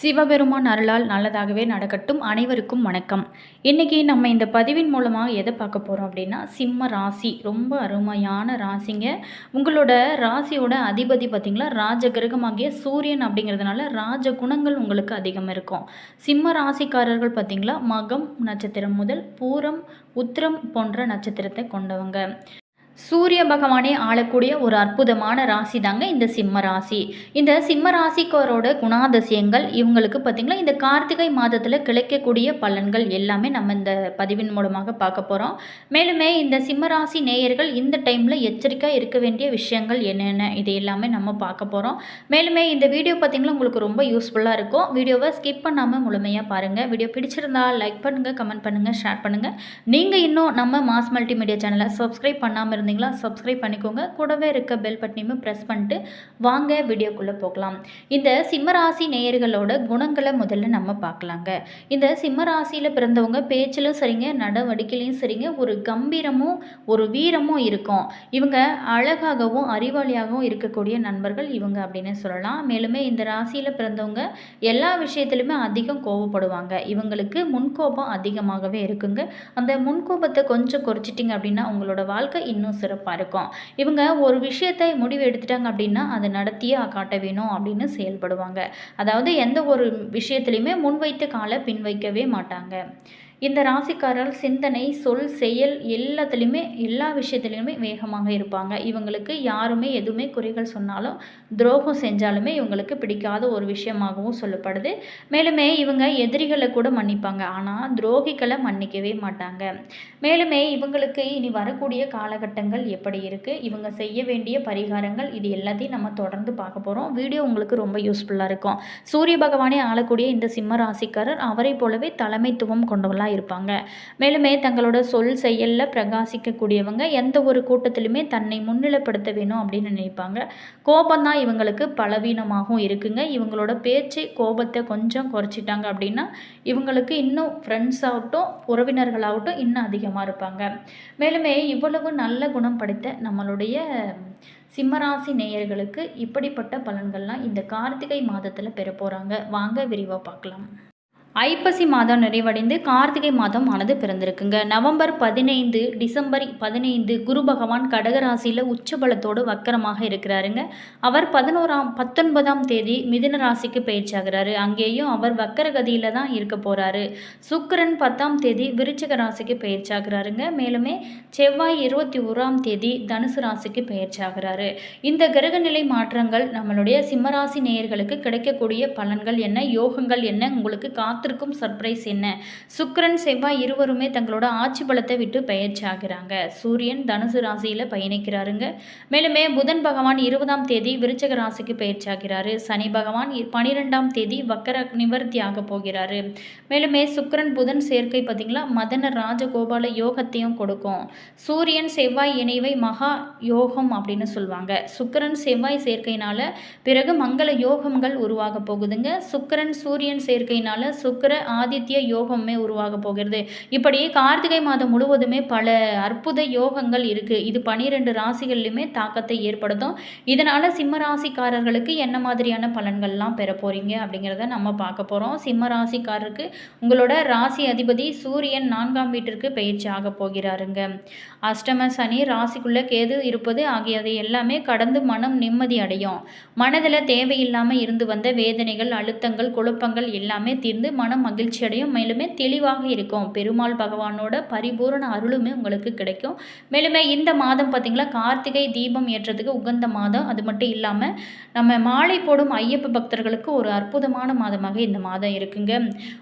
சிவபெருமான் அருளால் நல்லதாகவே நடக்கட்டும். அனைவருக்கும் வணக்கம். இன்றைக்கி நம்ம இந்த பதிவின் மூலமாக எதை பார்க்க போகிறோம் அப்படின்னா சிம்ம ராசி. ரொம்ப அருமையான ராசிங்க. உங்களோட ராசியோட அதிபதி பார்த்திங்களா? ராஜ கிரகமாகிய சூரியன் அப்படிங்கிறதுனால ராஜ குணங்கள் உங்களுக்கு அதிகம் இருக்கும். சிம்ம ராசிக்காரர்கள் பார்த்திங்களா? மகம் நட்சத்திரம் முதல் பூரம் உத்திரம் போன்ற நட்சத்திரத்தை கொண்டவங்க. சூரிய பகவானே ஆளக்கூடிய ஒரு அற்புதமான ராசி தாங்க இந்த சிம்ம ராசி. இந்த சிம்ம ராசிக்காரோட குணாதிசயங்கள் இவங்களுக்கு பார்த்திங்களா இந்த கார்த்திகை மாதத்தில் கிடைக்கக்கூடிய பலன்கள் எல்லாமே நம்ம இந்த பதிவின் மூலமாக பார்க்க போகிறோம் மேலுமே இந்த சிம்ம ராசி நேயர்கள் இந்த டைமில் எச்சரிக்கையாக இருக்க வேண்டிய விஷயங்கள் என்னென்ன இது எல்லாமே நம்ம பார்க்க போகிறோம் மேலுமே இந்த வீடியோ பார்த்திங்களா உங்களுக்கு ரொம்ப யூஸ்ஃபுல்லாக இருக்கும். வீடியோவை ஸ்கிப் பண்ணாமல் முழுமையாக பாருங்கள் வீடியோ பிடிச்சிருந்தா லைக் பண்ணுங்கள் கமெண்ட் பண்ணுங்கள் ஷேர் பண்ணுங்கள் நீங்கள் இன்னும் நம்ம மாஸ் மல்டிமீடியா சேனலை சப்ஸ்கிரைப் பண்ணாமல் இருந்தீங்களா சப்ஸ்கிரைப் பண்ணிக்கோங்க. கூடவே இருக்க பெல் பட்டனையுமே ப்ரெஸ் பண்ணிட்டு வாங்க வீடியோக்குள்ளே போகலாம். இந்த சிம்மராசி நேயர்களோட குணங்களை முதல்ல நம்ம பார்க்கலாங்க. இந்த சிம்மராசியில் பிறந்தவங்க பேச்சிலும் சரிங்க நடவடிக்கையிலையும் சரிங்க ஒரு கம்பீரமும் ஒரு வீரமும் இருக்கும். இவங்க அழகாகவும் அறிவாளியாகவும் இருக்கக்கூடிய நண்பர்கள் இவங்க அப்படின்னு சொல்லலாம். மேலுமே இந்த ராசியில் பிறந்தவங்க எல்லா விஷயத்துலையுமே அதிகம் கோவப்படுவாங்க. இவங்களுக்கு முன்கோபம் அதிகமாகவே இருக்குங்க. அந்த முன்கோபத்தை கொஞ்சம் குறைச்சிட்டிங்க அப்படின்னா உங்களோட வாழ்க்கை இன்னும் சிறப்பாக இருக்கும். இவங்க ஒரு விஷயத்தை முடிவு எடுத்துட்டாங்க அப்படின்னா அதை நடத்தியே காட்ட வேணும் அப்படின்னு செயல்படுவாங்க. அதாவது எந்த ஒரு விஷயத்துலையுமே முன்வைத்து காலை பின் வைக்கவே மாட்டாங்க. இந்த ராசிக்காரர் சிந்தனை சொல் செயல் எல்லாத்துலேயுமே எல்லா விஷயத்துலையுமே வேகமாக இருப்பாங்க. இவங்களுக்கு யாருமே எதுவுமே குறைகள் சொன்னாலும் துரோகம் செஞ்சாலுமே இவங்களுக்கு பிடிக்காத ஒரு விஷயமாகவும் சொல்லப்படுது. மேலுமே இவங்க எதிரிகளை கூட மன்னிப்பாங்க. ஆனால் துரோகிகளை மன்னிக்கவே மாட்டாங்க. மேலுமே இவங்களுக்கு இனி வரக்கூடிய காலகட்டங்கள் எப்படி இருக்குது இவங்க செய்ய வேண்டிய பரிகாரங்கள் இது எல்லாத்தையும் நம்ம தொடர்ந்து பார்க்க போகிறோம் வீடியோ உங்களுக்கு ரொம்ப யூஸ்ஃபுல்லாக இருக்கும். சூரிய பகவானே ஆளக்கூடிய இந்த சிம்ம ராசிக்காரர் அவரை போலவே தலைமைத்துவம் கொண்டவர்களாக இருப்பாங்க. மேலுமே தங்களோட சொல் செயலில் பிரகாசிக்கக்கூடியவங்க எந்த ஒரு கூட்டத்திலுமே தன்னை முன்னிலைப்படுத்த வேணும் அப்படின்னு நினைப்பாங்க. கோபம்தான் இவங்களுக்கு பலவீனமாகவும் இருக்குங்க. இவங்களோட பேச்சு கோபத்தை கொஞ்சம் குறைச்சிட்டாங்க அப்படின்னா இவங்களுக்கு இன்னும் ஃப்ரெண்ட்ஸ் ஆகட்டும் உறவினர்களாகட்டும் இன்னும் அதிகமாக இருப்பாங்க. மேலுமே இவ்வளவு நல்ல குணம் படைத்த நம்மளுடைய சிம்மராசி நேயர்களுக்கு இப்படிப்பட்ட பலன்கள்லாம் இந்த கார்த்திகை மாதத்தில் பெற போகிறாங்க வாங்க விரிவாக பார்க்கலாம். ஐப்பசி மாதம் நிறைவடைந்து கார்த்திகை மாதம் ஆனது பிறந்திருக்குங்க. நவம்பர் பதினைந்து டிசம்பர் பதினைந்து குரு பகவான் கடகராசியில் உச்சபலத்தோடு வக்கரமாக இருக்கிறாருங்க. அவர் பதினோராம் பத்தொன்பதாம் தேதி மிதுன ராசிக்கு பயிற்சியாகிறாரு அங்கேயும் அவர் வக்கரகதியில் தான் இருக்க போகிறாரு சுக்கரன் பத்தாம் தேதி விருச்சிக ராசிக்கு பயிற்சியாகிறாருங்க மேலுமே செவ்வாய் இருபத்தி ஓராம் தேதி தனுசு ராசிக்கு பயிற்சியாகிறாரு இந்த கிரகநிலை மாற்றங்கள் நம்மளுடைய சிம்மராசி நேயர்களுக்கு கிடைக்கக்கூடிய பலன்கள் என்ன? யோகங்கள் என்ன? உங்களுக்கு காத்து காத்திருக்கும் சர்ப்ரைஸ் என்ன? சுக்கரன் செவ்வாய் இருவருமே தங்களோட ஆட்சி பலத்தை விட்டு பயிற்சி ஆகிறாங்க சூரியன் தனுசு ராசியில் பயணிக்கிறாருங்க. மேலுமே புதன் பகவான் இருபதாம் தேதி விருச்சக ராசிக்கு பயிற்சி ஆகிறாரு சனி பகவான் பனிரெண்டாம் தேதி வக்கர நிவர்த்தி ஆக போகிறாரு. மேலுமே சுக்கரன் புதன் சேர்க்கை பார்த்தீங்களா மதன ராஜகோபால யோகத்தையும் கொடுக்கும். சூரியன் செவ்வாய் இணைவை மகா யோகம் அப்படின்னு சொல்லுவாங்க. சுக்கரன் செவ்வாய் சேர்க்கையினால பிறகு மங்கள யோகங்கள் உருவாக போகுதுங்க. சுக்கரன் சூரியன் சேர்க்கையினால சுக்கர ஆதித்ய யோகமே உருவாக போகிறது. இப்படி கார்த்திகை மாதம் முழுவதுமே பல அற்புத யோகங்கள் இருக்குது இது பனிரெண்டு ராசிகள்லையுமே தாக்கத்தை ஏற்படுத்தும். இதனால் சிம்ம ராசிக்காரர்களுக்கு என்ன மாதிரியான பலன்கள்லாம் பெற போகிறீங்க அப்படிங்கிறத நம்ம பார்க்க போகிறோம் சிம்ம ராசிக்காரருக்கு உங்களோட ராசி அதிபதி சூரியன் நான்காம் வீட்டிற்கு பயிற்சி ஆக போகிறாருங்க. அஷ்டம சனி ராசிக்குள்ளே கேது இருப்பது ஆகியதை எல்லாமே கடந்து மனம் நிம்மதி அடையும். மனதில் தேவையில்லாமல் இருந்து வந்த வேதனைகள் அழுத்தங்கள் குழப்பங்கள் எல்லாமே தீர்ந்து மனம் மகிழ்ச்சி அடையும் மேலுமே தெளிவாக இருக்கும். பெருமாள் பகவானோட பரிபூரண அருளுமே உங்களுக்கு கிடைக்கும். மேலுமே இந்த மாதம் பார்த்திங்களா கார்த்திகை தீபம் ஏற்றதுக்கு உகந்த மாதம். அது மட்டும் இல்லாமல் நம்ம மாலை போடும் ஐயப்ப பக்தர்களுக்கு ஒரு அற்புதமான மாதமாக இந்த மாதம் இருக்குங்க.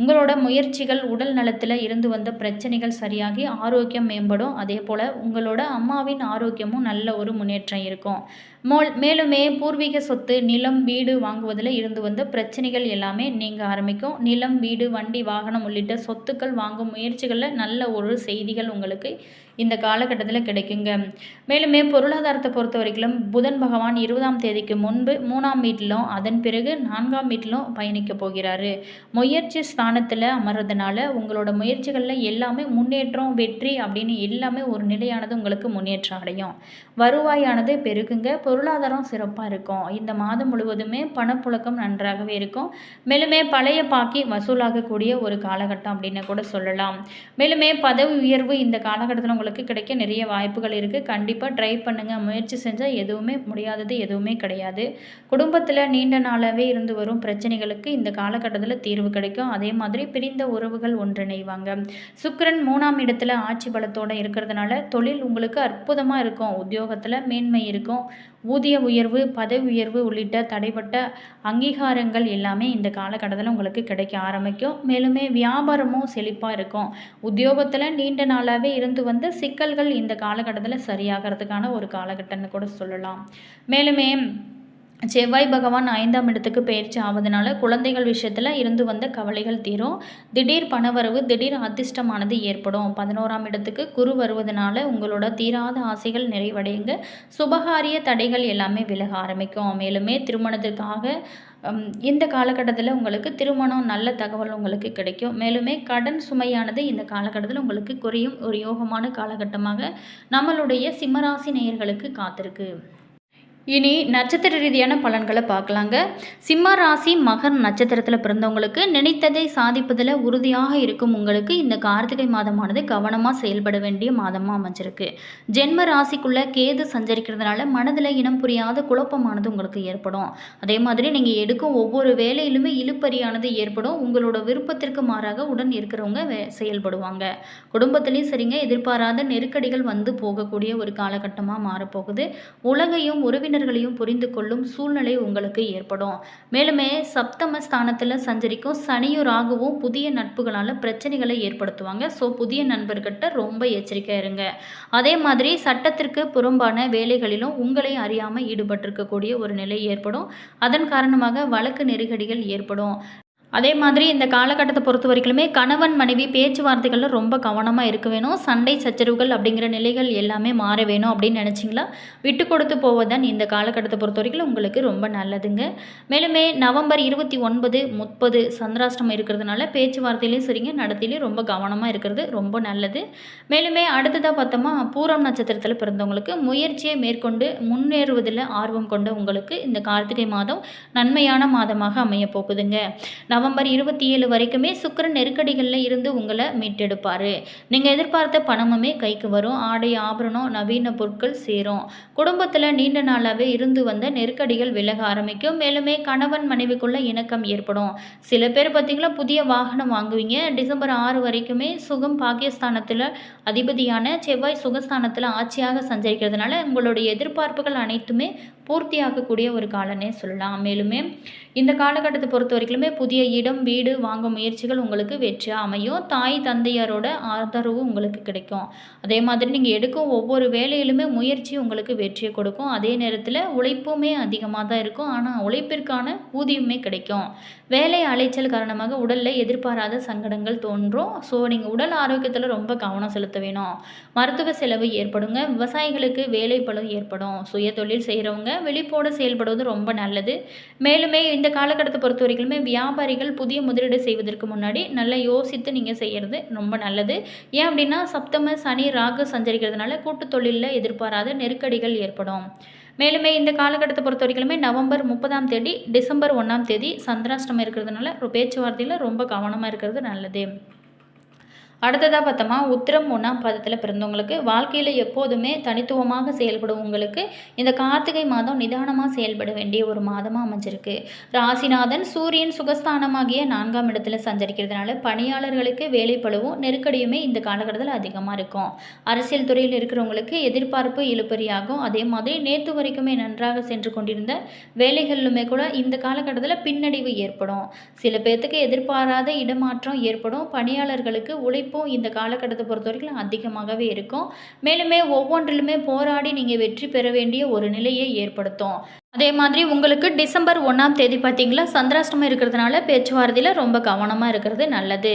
உங்களோட முயற்சிகள் உடல் நலத்தில் இருந்து வந்த பிரச்சனைகள் சரியாகி ஆரோக்கியம் மேம்படும். அதே போல் உங்களோட அம்மாவின் ஆரோக்கியமும் நல்ல ஒரு முன்னேற்றம் இருக்கும். மேலுமே பூர்வீக சொத்து நிலம் வீடு வாங்குவதில் இருந்து வந்த பிரச்சனைகள் எல்லாமே நீங்க ஆரம்பிக்கும். நிலம் வீடு வண்டி வாகனம் உள்ளிட்ட சொத்துக்கள் வாங்கும் முயற்சிகளில் நல்ல ஒரு செய்திகள் உங்களுக்கு இந்த காலகட்டத்தில் கிடைக்குங்க. மேலுமே பொருளாதாரத்தை பொறுத்த வரைக்கும் புதன் பகவான் இருபதாம் தேதிக்கு முன்பு மூணாம் வீட்டிலும் அதன் பிறகு நான்காம் வீட்டிலும் பயணிக்க போகிறாரு. முயற்சி ஸ்தானத்தில் அமர்றதுனால உங்களோட முயற்சிகளில் எல்லாமே முன்னேற்றம் வெற்றி அப்படின்னு எல்லாமே ஒரு நிலையானது உங்களுக்கு முன்னேற்றம் அடையும். வருவாயானது பெருகுங்க. பொருளாதாரம் சிறப்பாக இருக்கும். இந்த மாதம் முழுவதுமே பணப்புழக்கம் நன்றாகவே இருக்கும். மேலுமே பழைய பாக்கி வசூலாகக்கூடிய ஒரு காலகட்டம் அப்படின்னு கூட சொல்லலாம். மேலுமே பதவி உயர்வு இந்த காலகட்டத்தில் உங்களுக்கு கிடைக்க நிறைய வாய்ப்புகள் இருக்குது கண்டிப்பாக ட்ரை பண்ணுங்கள் முயற்சி செஞ்சால் எதுவுமே முடியாதது எதுவுமே கிடையாது. குடும்பத்தில் நீண்ட நாளாகவே இருந்து வரும் பிரச்சனைகளுக்கு இந்த காலகட்டத்தில் தீர்வு கிடைக்கும். அதே மாதிரி பிரிந்த உறவுகள் ஒன்றிணைவாங்க. சுக்கரன் மூணாம் இடத்துல ஆட்சி பலத்தோடு இருக்கிறதுனால தொழில் உங்களுக்கு அற்புதமாக இருக்கும். உத்தியோகத்தில் மேன்மை இருக்கும். ஊதிய உயர்வு பதவி உயர்வு உள்ளிட்ட தடைப்பட்ட அங்கீகாரங்கள் எல்லாமே இந்த காலகட்டத்தில் உங்களுக்கு கிடைக்க ஆரம்பிக்கும். மேலுமே வியாபாரமும் செழிப்பாக இருக்கும். உத்தியோகத்தில் நீண்ட நாளாகவே இருந்து வந்த சிக்கல்கள் இந்த காலகட்டத்தில் சரியாகிறதுக்கான ஒரு காலகட்டம்னு கூட சொல்லலாம். மேலுமே செவ்வாய் பகவான் ஐந்தாம் இடத்துக்கு பயிற்சி ஆவதனால குழந்தைகள் விஷயத்தில் இருந்து வந்த கவலைகள் தீரும். திடீர் பணவரவு திடீர் அதிர்ஷ்டமானது ஏற்படும். பதினோராம் இடத்துக்கு குரு வருவதனால உங்களோட தீராத ஆசைகள் நிறைவடையுங்க. சுபகாரிய தடைகள் எல்லாமே விலக ஆரம்பிக்கும். மேலுமே திருமணத்திற்காக இந்த காலகட்டத்தில் உங்களுக்கு திருமணம் நல்ல தகவல் உங்களுக்கு கிடைக்கும். மேலுமே கடன் சுமையானது இந்த காலகட்டத்தில் உங்களுக்கு குறையும். ஒரு யோகமான காலகட்டமாக நம்மளுடைய சிம்மராசி நேயர்களுக்கு காத்திருக்கு. இனி நட்சத்திர ரீதியான பலன்களை பார்க்கலாங்க. சிம்ம ராசி மகர் நட்சத்திரத்தில் பிறந்தவங்களுக்கு நினைத்ததை சாதிப்பதில் உறுதியாக இருக்கும் உங்களுக்கு இந்த கார்த்திகை மாதமானது கவனமாக செயல்பட வேண்டிய மாதமாக அமைஞ்சிருக்கு. ஜென்ம ராசிக்குள்ளே கேது சஞ்சரிக்கிறதுனால மனதில் இனம் புரியாத குழப்பமானது உங்களுக்கு ஏற்படும். அதே மாதிரி நீங்கள் எடுக்கும் ஒவ்வொரு வேலையிலுமே இழுப்பறியானது ஏற்படும். உங்களோட விருப்பத்திற்கு மாறாக உடன் இருக்கிறவங்க வே செயல்படுவாங்க. குடும்பத்திலையும் சரிங்க எதிர்பாராத நெருக்கடிகள் வந்து போகக்கூடிய ஒரு காலகட்டமாக மாறப்போகுது. உலகையும் உறவினர் உறவினர்களையும் புரிந்து கொள்ளும் சூழ்நிலை உங்களுக்கு ஏற்படும். மேலுமே சப்தம ஸ்தானத்தில் சஞ்சரிக்கும் சனியும் ராகுவும் புதிய நட்புகளால் பிரச்சனைகளை ஏற்படுத்துவாங்க. ஸோ புதிய நண்பர்கிட்ட ரொம்ப எச்சரிக்கையாக இருங்க. அதே மாதிரி சட்டத்திற்கு புறம்பான வேலைகளிலும் உங்களை அறியாமல் ஈடுபட்டிருக்கக்கூடிய ஒரு நிலை ஏற்படும். அதன் காரணமாக வழக்கு நெருக்கடிகள் ஏற்படும். அதே மாதிரி இந்த காலகட்டத்தை பொறுத்த வரைக்குமே கணவன் மனைவி பேச்சுவார்த்தைகளில் ரொம்ப கவனமாக இருக்க வேணும். சண்டை சச்சரவுகள் அப்படிங்கிற நிலைகள் எல்லாமே மாற வேணும் அப்படின்னு நினச்சிங்களா? விட்டு கொடுத்து போவதன் இந்த காலகட்டத்தை பொறுத்த வரைக்கும் உங்களுக்கு ரொம்ப நல்லதுங்க. மேலுமே நவம்பர் இருபத்தி ஒன்பது முப்பது சந்திராஷ்டமம் இருக்கிறதுனால பேச்சுவார்த்தையிலையும் சரிங்க நடத்திலையும் ரொம்ப கவனமாக இருக்கிறது ரொம்ப நல்லது. மேலுமே அடுத்ததாக பார்த்தோமா பூரம் நட்சத்திரத்தில் பிறந்தவங்களுக்கு முயற்சியை மேற்கொண்டு முன்னேறுவதில் ஆர்வம் கொண்ட உங்களுக்கு இந்த கார்த்திகை மாதம் நன்மையான மாதமாக அமைய போகுதுங்க. நவம்பர் இருபத்தி ஏழு வரைக்குமே சுக்கரன் நெருக்கடிகளில் இருந்து உங்களை மீட்டெடுப்பார். நீங்கள் எதிர்பார்த்த பணமுமே கைக்கு வரும். ஆடை ஆபரணம் நவீன பொருட்கள் சேரும். குடும்பத்தில் நீண்ட நாளாகவே இருந்து வந்த நெருக்கடிகள் விலக ஆரம்பிக்கும். மேலுமே கணவன் மனைவிக்குள்ள இணக்கம் ஏற்படும். சில பேர் பார்த்திங்களா புதிய வாகனம் வாங்குவீங்க. டிசம்பர் ஆறு வரைக்குமே சுகம் பாகிஸ்தானத்தில் அதிபதியான செவ்வாய் சுகஸ்தானத்தில் ஆட்சியாக சஞ்சரிக்கிறதுனால உங்களுடைய எதிர்பார்ப்புகள் அனைத்துமே பூர்த்தியாகக்கூடிய ஒரு காலனே சொல்லலாம். மேலுமே இந்த காலகட்டத்தை பொறுத்த வரைக்குமே புதிய இடம் வீடு வாங்கும் முயற்சிகள் உங்களுக்கு வெற்றியாக அமையும். தாய் தந்தையாரோட ஆதரவு உங்களுக்கு கிடைக்கும். அதே மாதிரி நீங்கள் எடுக்கும் ஒவ்வொரு வேலையிலுமே முயற்சி உங்களுக்கு வெற்றியை கொடுக்கும். அதே நேரத்தில் உழைப்புமே அதிகமாக தான் இருக்கும். ஆனால் உழைப்பிற்கான ஊதியமே கிடைக்கும். வேலை அலைச்சல் காரணமாக உடலில் எதிர்பாராத சங்கடங்கள் தோன்றும். ஸோ நீங்கள் உடல் ஆரோக்கியத்தில் ரொம்ப கவனம் செலுத்த வேணும். மருத்துவ செலவு ஏற்படுங்க. விவசாயிகளுக்கு வேலை பலம் ஏற்படும். சுய தொழில் செய்கிறவங்க வெளிப்போடு செயல்படுவது ரொம்ப நல்லது. மேலுமே இந்த காலகட்டத்தை பொறுத்த வரைக்குமே வியாபாரிகள் புதிய முதலீடு செய்வதற்கு முன்னாடி நல்லா யோசித்து நீங்கள் செய்கிறது ரொம்ப நல்லது. ஏன் அப்படின்னா சப்தம சனி ராகு சஞ்சரிக்கிறதுனால கூட்டு தொழிலில் எதிர்பாராத நெருக்கடிகள் ஏற்படும். மேலுமே இந்த காலகட்டத்தை பொறுத்த வரைக்குமே நவம்பர் முப்பதாம் தேதி டிசம்பர் ஒன்றாம் தேதி சந்திராஷ்டமம் இருக்கிறதுனால பேச்சுவார்த்தையில் ரொம்ப கவனமாக இருக்கிறது நல்லது. அடுத்ததாக பார்த்தோமா உத்திரம் ஒன்றாம் பாதத்தில் பிறந்தவங்களுக்கு வாழ்க்கையில் எப்போதுமே தனித்துவமாக செயல்படும் உங்களுக்கு இந்த கார்த்திகை மாதம் நிதானமாக செயல்பட வேண்டிய ஒரு மாதமாக அமைஞ்சிருக்கு. ராசிநாதன் சூரியன் சுகஸ்தானமாகிய நான்காம் இடத்துல சஞ்சரிக்கிறதுனால பணியாளர்களுக்கு வேலை பழுவும் நெருக்கடியுமே இந்த காலகட்டத்தில் அதிகமாக இருக்கும். அரசியல் துறையில் இருக்கிறவங்களுக்கு எதிர்பார்ப்பு இழுப்பறியாகும் அதே மாதிரி நேற்று வரைக்குமே நன்றாக சென்று கொண்டிருந்த வேலைகளிலுமே கூட இந்த காலகட்டத்தில் பின்னடைவு ஏற்படும். சில பேர்த்துக்கு எதிர்பாராத இடமாற்றம் ஏற்படும். பணியாளர்களுக்கு உழைப்பு இப்போது இந்த காலகட்டத்தை பொறுத்த வரைக்கும் அதிகமாகவே இருக்கும். மேலுமே ஒவ்வொன்றிலுமே போராடி நீங்கள் வெற்றி பெற வேண்டிய ஒரு நிலையை ஏற்படுத்தும். அதே மாதிரி உங்களுக்கு டிசம்பர் ஒன்றாம் தேதி பார்த்தீங்களா? சந்திராஷ்டமம் இருக்கிறதுனால பேச்சுவார்த்தையில் ரொம்ப கவனமாக இருக்கிறது நல்லது.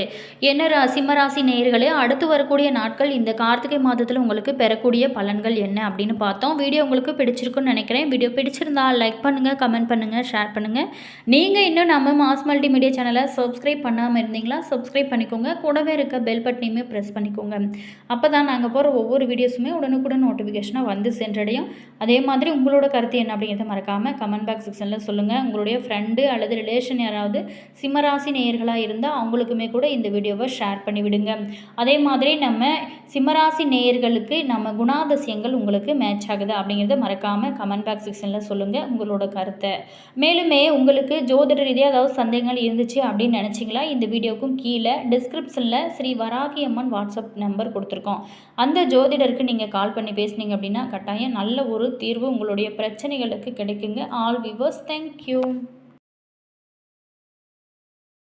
என்ன ரா சிம்மராசி நேயர்களே அடுத்து வரக்கூடிய நாட்கள் இந்த கார்த்திகை மாதத்தில் உங்களுக்கு பெறக்கூடிய பலன்கள் என்ன அப்படின்னு பார்த்தோம். வீடியோ உங்களுக்கு பிடிச்சிருக்குன்னு நினைக்கிறேன். வீடியோ பிடிச்சிருந்தா லைக் பண்ணுங்கள் கமெண்ட் பண்ணுங்கள் ஷேர் பண்ணுங்கள் நீங்கள் இன்னும் நம்ம மாஸ் மல்டிமீடியா சேனலை சப்ஸ்கிரைப் பண்ணாமல் இருந்தீங்களா? சப்ஸ்கிரைப் பண்ணிக்கோங்க. கூடவே இருக்க பெல் பட்டனையுமே ப்ரெஸ் பண்ணிக்கோங்க. அப்போ தான் நாங்கள் போகிற ஒவ்வொரு வீடியோஸுமே உடனுக்குடன் நோட்டிஃபிகேஷனாக வந்து சென்றடையும். அதே மாதிரி உங்களோட கருத்து என்ன அப்படிங்கிறத மறக்காமல் கமெண்ட் பாக்ஸ் செக்ஷனில் சொல்லுங்கள் உங்களுடைய ஃப்ரெண்டு அல்லது ரிலேஷன் யாராவது சிம்மராசி நேயர்களாக இருந்தால் அவங்களுக்குமே கூட இந்த வீடியோவை ஷேர் பண்ணி விடுங்க அதே மாதிரி நம்ம சிம்மராசி நேயர்களுக்கு நம்ம குணாதிசயங்கள் உங்களுக்கு மேட்ச் ஆகுது அப்படிங்கிறத மறக்காமல் கமெண்ட் பாக்ஸ் செக்ஷனில் சொல்லுங்கள் உங்களோட கருத்தை. மேலுமே உங்களுக்கு ஜோதிட ரீதியாக ஏதாவது சந்தேகங்கள் இருந்துச்சு அப்படின்னு நினச்சிங்களா? இந்த வீடியோக்கும் கீழே டிஸ்கிரிப்ஷனில் ஸ்ரீ வராகி அம்மன் வாட்ஸ்அப் நம்பர் கொடுத்துருக்கோம். அந்த ஜோதிடருக்கு நீங்கள் கால் பண்ணி பேசுனீங்க அப்படின்னா கட்டாயம் நல்ல ஒரு தீர்வு உங்களுடைய பிரச்சனைகளுக்கு கிடைக்கும். கிடைக்குங்க ஆல் விவர்ஸ் தேங்க்யூ